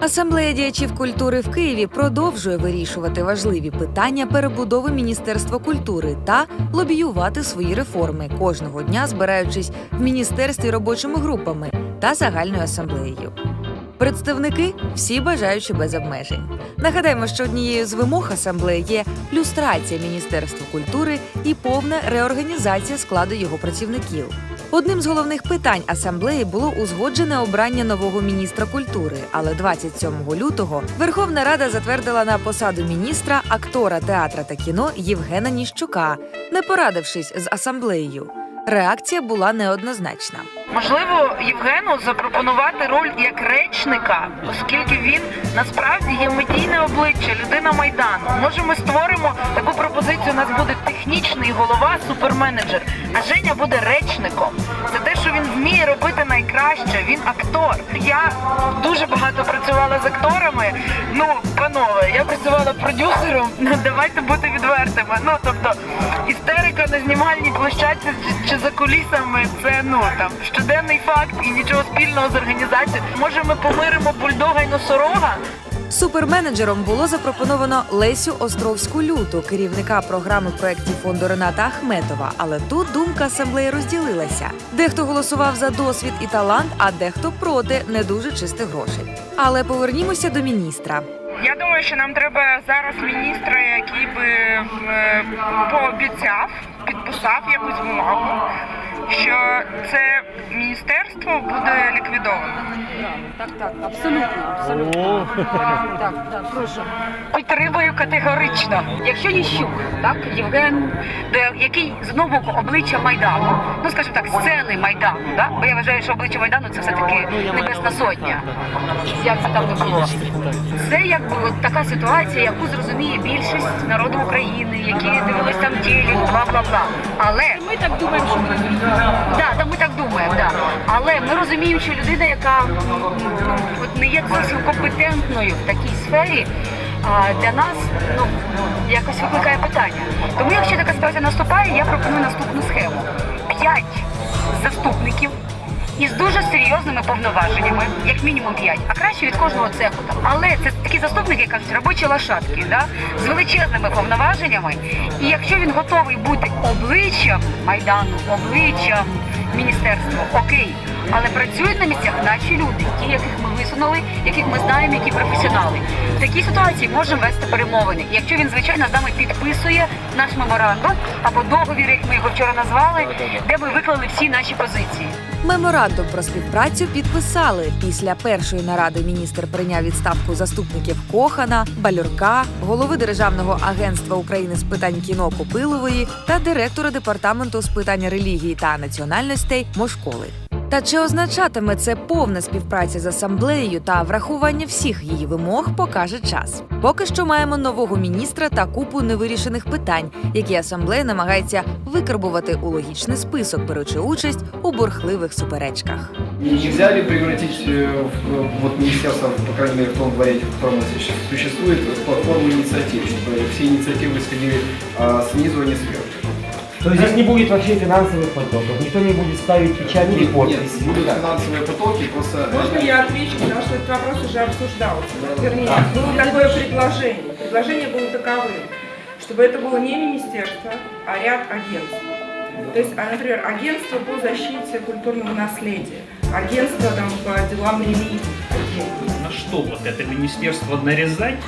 Асамблея діячів культури в Києві продовжує вирішувати важливі питання перебудови Міністерства культури та лобіювати свої реформи кожного дня, збираючись в міністерстві робочими групами та загальною асамблеєю. Представники всі бажаючі без обмежень. Нагадаємо, що однією з вимог асамблеї є люстрація Міністерства культури і повна реорганізація складу його працівників. Одним з головних питань асамблеї було узгоджене обрання нового міністра культури. Але 27 лютого Верховна Рада затвердила на посаду міністра актора театра та кіно Євгена Ніщука, не порадившись з асамблеєю. Реакція була неоднозначна. Можливо, Євгену запропонувати роль як речника, оскільки він насправді є медійне обличчя, людина майдану. Може, ми створимо таку пропозицію. У нас буде технічний голова, суперменеджер, а Женя буде речником. Це те, що він вміє робити найкраще. Він актор. Я дуже багато працювала з акторами. Ну, панове, я працювала продюсером. Ну, давайте бути відвертими. Ну тобто, істерика на знімальній площадці чи, за кулісами це ну там щоденний факт і нічого спільного з організацією. Може, ми помиримо бульдога й носорога? Суперменеджером було запропоновано Лесю Островську Люту, керівника програми проєктів фонду Рената Ахметова. Але тут думка асамблеї розділилася. Дехто голосував за досвід і талант, а дехто проти не дуже чистих грошей. Але повернімося до міністра. Я думаю, що нам треба зараз міністра, який би е, пообіцяв, підписав якусь бумагу, що це міністерство буде ліквідовано. Так, так, абсолютно, абсолютно. Так, так, прошу. Підтримую категорично. Якщо Ніщук, так, Євген, Де який знову обличчя майдану, ну скажімо так, сцени майдану, да? бо я вважаю, що обличчя майдану це все таки небесна сотня. як це там не було? Це якби от така ситуація, яку зрозуміє більшість народу України, які дивились там тілі, бла бла бла. Але Ми так думаємо, що ми Ми що людина, яка от не є зовсім компетентною в такій сфері. Для нас ну якось викликає питання. Тому, якщо така ситуація наступає, я пропоную наступну схему: п'ять заступників із дуже серйозними повноваженнями, як мінімум п'ять, а краще від кожного цеху. Там. Але це такі заступники, як робочі лошадки, да? з величезними повноваженнями. І якщо він готовий бути обличчям майдану, обличчям міністерства, окей. Але працюють на місцях наші люди, ті, яких ми висунули, яких ми знаємо, які професіонали. В такій ситуації можемо вести перемовини. Якщо він, звичайно, з нами підписує наш меморандум або договір, як ми його вчора назвали, де ми виклали всі наші позиції. Меморандум про співпрацю підписали. Після першої наради міністр прийняв відставку заступників Кохана, Балюрка, голови Державного агентства України з питань кіно Копилової та директора департаменту з питань релігії та національностей Мошколи. Та чи означатиме це повна співпраця з асамблеєю та врахування всіх її вимог, покаже час. Поки що маємо нового міністра та купу невирішених питань, які асамблея намагається викарбувати у логічний список, беручи участь у бурхливих суперечках. Нельзя ли превратить э, в, вот министерство, по крайней мере, в том варианте, в котором оно сейчас существует, в платформу инициатив, чтобы все инициативы исходили а, снизу, а не сверху? То есть здесь не будет вообще финансовых потоков, никто не будет ставить печать или Нет, подпись. будут финансовые потоки, просто... Можно я отвечу, потому что этот вопрос уже обсуждался. Вернее, было такое предложение. Предложение было таковым, чтобы это было не министерство, а ряд агентств. То есть, а, например, агентство по защите культурного наследия, агентство там, по делам религии, на что вот это министерство нарезать,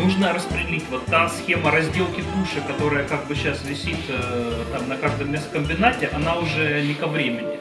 нужно распределить. Вот та схема разделки туши, которая как бы сейчас висит э, там на каждом мясокомбинате, она уже не ко времени.